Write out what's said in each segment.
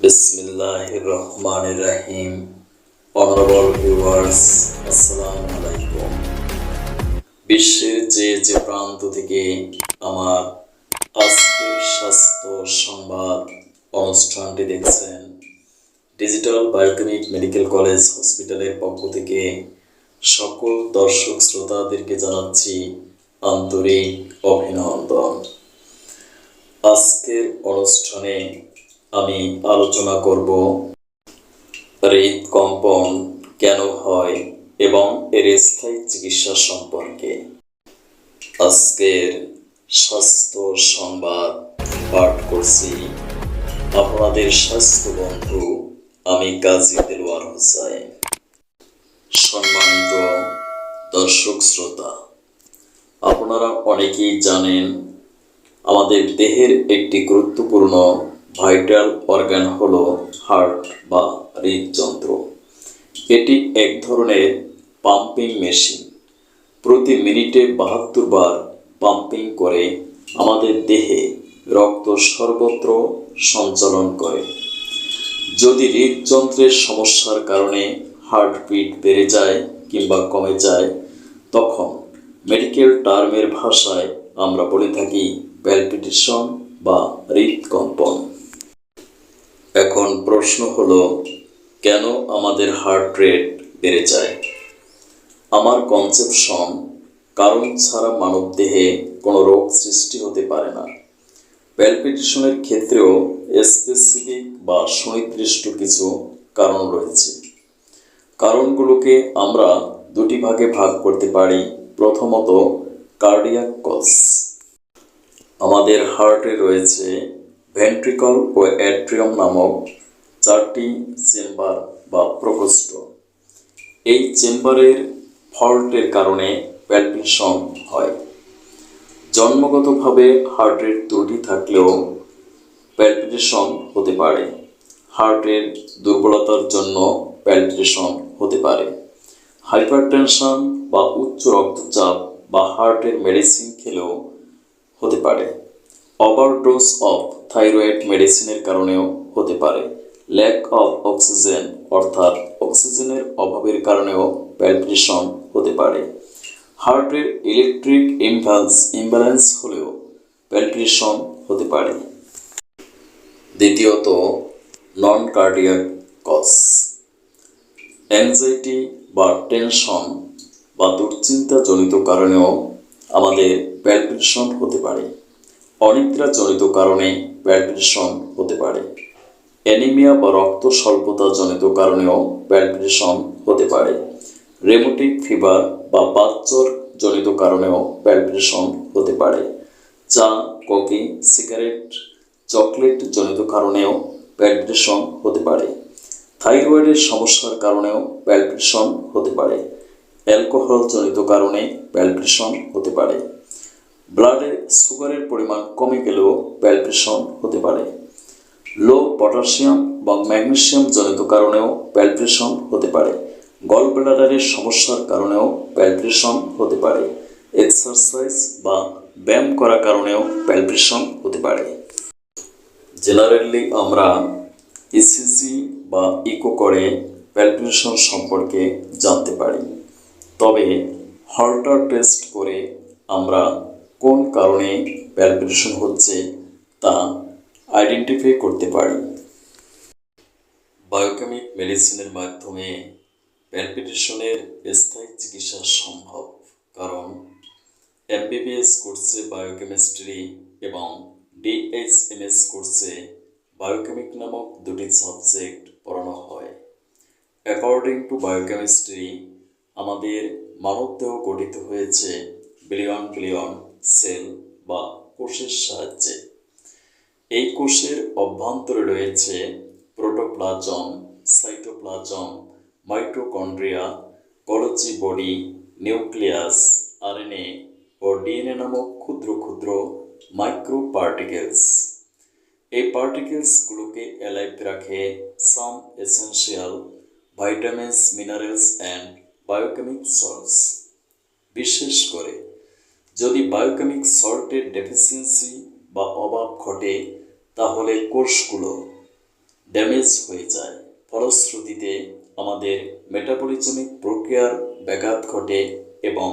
বিসমিল্লাহির রহমানির রহিম honourable viewers আসসালামু আলাইকুম বিশ্বের যে যে প্রান্ত থেকে আমার আজকের স্বাস্থ্য সংবাদ অনুষ্ঠানটি দেখছেন ডিজিটাল বায়োকেমিক মেডিকেল কলেজ হসপিটালের পক্ষ থেকে সকল দর্শক শ্রোতাদেরকে জানাচ্ছি আন্তরিক অভিনন্দন। আজকের অনুষ্ঠানে আমি আলোচনা করব হৃদকম্পন কেন হয় এবং এর স্থায়ী চিকিৎসা সম্পর্কে। আজকের স্বাস্থ্য সংবাদ পাঠ করছি। আপনাদের স্বাস্থ্য বন্ধু আমি কাজী দেলোয়ার হোসাইন। সম্মানিত দর্শক শ্রোতা, আপনারা অনেকেই জানেন, আমাদের দেহের একটি গুরুত্বপূর্ণ ভাইটাল অর্গান হলো হার্ট বা হৃদযন্ত্র। এটি এক ধরনের পাম্পিং মেশিন। প্রতি মিনিটে বাহাত্তর বার পাম্পিং করে আমাদের দেহে রক্ত সর্বত্র সঞ্চালন করে। যদি হৃদযন্ত্রের সমস্যার কারণে হার্টবিট বেড়ে যায় কিংবা কমে যায়, তখন মেডিকেল টার্মের ভাষায় আমরা বলে থাকি প্যালপিটেশন বা হৃদকম্পন। এখন প্রশ্ন হলো, কেন আমাদের হার্ট রেট বেড়ে যায়? আমার কনসেপশন কারণ ছাড়া মানবদেহে কোনো রোগ সৃষ্টি হতে পারে না। প্যালপিটেশনের ক্ষেত্রেও স্পেসিফিক বা সুনির্দিষ্ট কিছু কারণ রয়েছে। কারণগুলোকে আমরা দুটি ভাগে ভাগ করতে পারি, প্রথমত কার্ডিয়াক কজ আমাদের হার্টে রয়েছে ভেন্ট্রিকল ও অ্যাট্রিয়াম নামক চারটি চেম্বার বা প্রকোষ্ঠ। এই চেম্বারের ফল্টের কারণে প্যালপিটেশন হয়। জন্মগতভাবে হার্টের ত্রুটি থাকলেও প্যালপিটেশন হতে পারে। হার্টের দুর্বলতার জন্য প্যালপিটেশন হতে পারে। হাইপারটেনশন বা উচ্চ রক্তচাপ বা হার্টের মেডিসিন খেলেও হতে পারে। ওভারডোজ অফ থাইরয়েড মেডিসিনের কারণেও হতে পারে। ল্যাক অফ অক্সিজেন অর্থাৎ অক্সিজেনের অভাবের কারণেও প্যালপিটেশন হতে পারে। হার্টের ইলেকট্রিক ইমব্যালেন্স ইমব্যালেন্স হলেও প্যালপিটেশন হতে পারে। দ্বিতীয়ত নন কার্ডিয়াক কজ অ্যাংজাইটি বা টেনশন বা দুশ্চিন্তাজনিত কারণেও আমাদের প্যালপিটেশন হতে পারে। অনিদ্রাজনিত কারণে প্যালপিটেশন হতে পারে। অ্যানিমিয়া বা রক্ত স্বল্পতাজনিত কারণেও প্যালপিটেশন হতে পারে। রেমোটিক ফিভার বা বাচ্চর জনিত কারণেও প্যালপিটেশন হতে পারে। চা, কফি, সিগারেট চকলেট জনিত কারণেও প্যালপিটেশন হতে পারে। থাইরয়েডের সমস্যার কারণেও প্যালপিটেশন হতে পারে। অ্যালকোহল জনিত কারণে প্যালপিটেশন হতে পারে। ব্লাডে সুগারের পরিমাণ কমে গেলেও প্যালপিটেশন হতে পারে। লো পটাশিয়াম বা ম্যাগনেসিয়াম জনিত কারণেও প্যালপিটেশন হতে পারে। গল ব্লাডারের সমস্যার কারণেও প্যালপিটেশন হতে পারে। এক্সারসাইজ বা ব্যায়াম করার কারণেও প্যালপিটেশন হতে পারে। জেনারেলি আমরা ইসিজি বা ইকো করে প্যালপিটেশন সম্পর্কে জানতে পারি। তবে হল্টার টেস্ট করে আমরা কোন কারণে প্যালপিটেশন হচ্ছে তা আইডেন্টিফাই করতে পারি। বায়োকেমিক মেডিসিনের মাধ্যমে প্যালপিটেশনের স্থায়ী চিকিৎসা সম্ভব, কারণ এমবিবিএস কোর্সে বায়োকেমিস্ট্রি এবং ডিএইচএমএস কোর্সে বায়োকেমিক নামক দুটি সাবজেক্ট পড়ানো হয়। অ্যাকর্ডিং টু বায়োকেমিস্ট্রি আমাদের মানবদেহ গঠিত হয়েছে বিলিয়ন বিলিয়ন সেল বা কোষের সাহায্যে। এই কোষের অভ্যন্তরে রয়েছে protoplasm, cytoplasm, mitochondria golgi body, nucleus, RNA ও ডিএনএ নামক ক্ষুদ্র ক্ষুদ্র মাইক্রো পার্টিকেলস এই পার্টিকেলসগুলোকে অ্যালাইভ রাখে some essential, vitamins, minerals and biochemic salts বিশেষ করে যদি বায়োকেমিক সল্টের ডেফিসিয়েন্সি বা অভাব ঘটে, তাহলে কোষগুলো ড্যামেজ হয়ে যায়। ফলশ্রুতিতে আমাদের মেটাবলিজমিক প্রক্রিয়ার ব্যাঘাত ঘটে এবং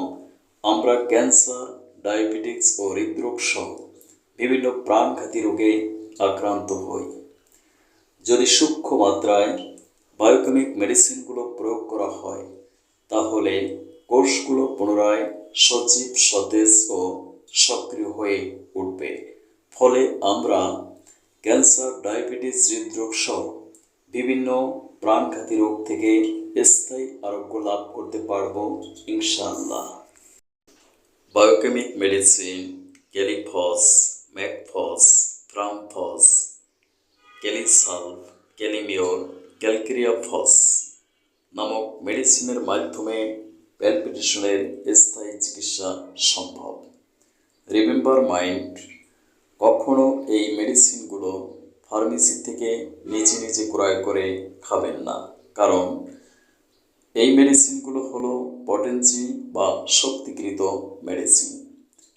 আমরা ক্যান্সার ডায়াবেটিক্স ও হৃদরোগ সহ বিভিন্ন প্রাণঘাতী রোগে আক্রান্ত হই। যদি সূক্ষ্ম মাত্রায় বায়োকেমিক মেডিসিনগুলো প্রয়োগ করা হয়, তাহলে কোষগুলো পুনরায় সজীব সতেজ ও সক্রিয় হয়ে উঠবে। ফলে আমরা ক্যান্সার, ডায়াবেটিস, হৃদরোগ সহ বিভিন্ন প্রাণঘাতী রোগ থেকে স্থায়ী আরোগ্য লাভ করতে পারব, ইনশাআল্লাহ। বায়োকেমিক মেডিসিন ক্যালিফস ম্যাকফস ফ্রামফস ক্যালিসালভ ক্যালিমিওর ক্যালকেরিয়াফস নামক মেডিসিনের মাধ্যমে প্যালপিটেশনের স্থায়ী চিকিৎসা সম্ভব। রিমেম্বার মাইন্ড, কখনো এই মেডিসিনগুলো ফার্মেসি থেকে নিজে নিজে ক্রয় করে খাবেন না। কারণ এই মেডিসিনগুলো হলো পটেন্সি বা শক্তিকৃত মেডিসিন।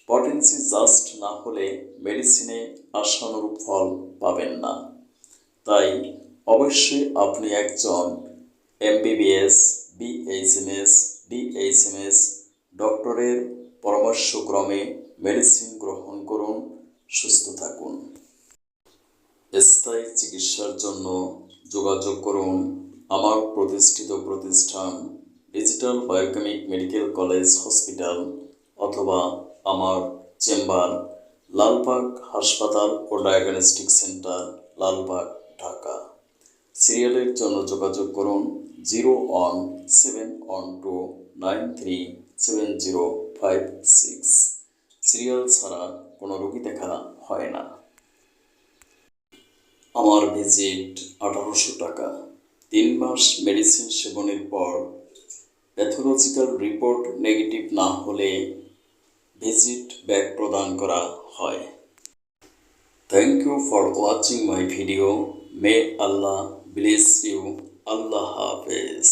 পটেন্সি জাস্ট না হলে মেডিসিনে আশানুরূপ ফল পাবেন না। তাই অবশ্যই আপনি একজন এমবিবিএস বিএইচএমএস ডিএইচএমএস ডক্টরের পরামর্শক্রমে মেডিসিন গ্রহণ করুন, সুস্থ থাকুন। স্থায়ী চিকিৎসার জন্য যোগাযোগ করুন আমার প্রতিষ্ঠিত প্রতিষ্ঠান digital biochemic medical college hospital অথবা আমার চেম্বার, লালবাগ হাসপাতাল ও ডায়াগনস্টিক সেন্টার, লালবাগ, ঢাকা। সিরিয়ালের জন্য যোগাযোগ করুন zero one seven one two nine three seven zero five six serial ছাড়া কোনো রোগী দেখা হয় না। আমার ভিজিট আঠারোশো টাকা। তিন মাস মেডিসিন সেবনের পর প্যাথোলজিক্যাল রিপোর্ট নেগেটিভ না হলে ভিজিট ব্যাক প্রদান করা হয়। Thank you for watching my video may Allah bless you আল্লাহ হাফেজ।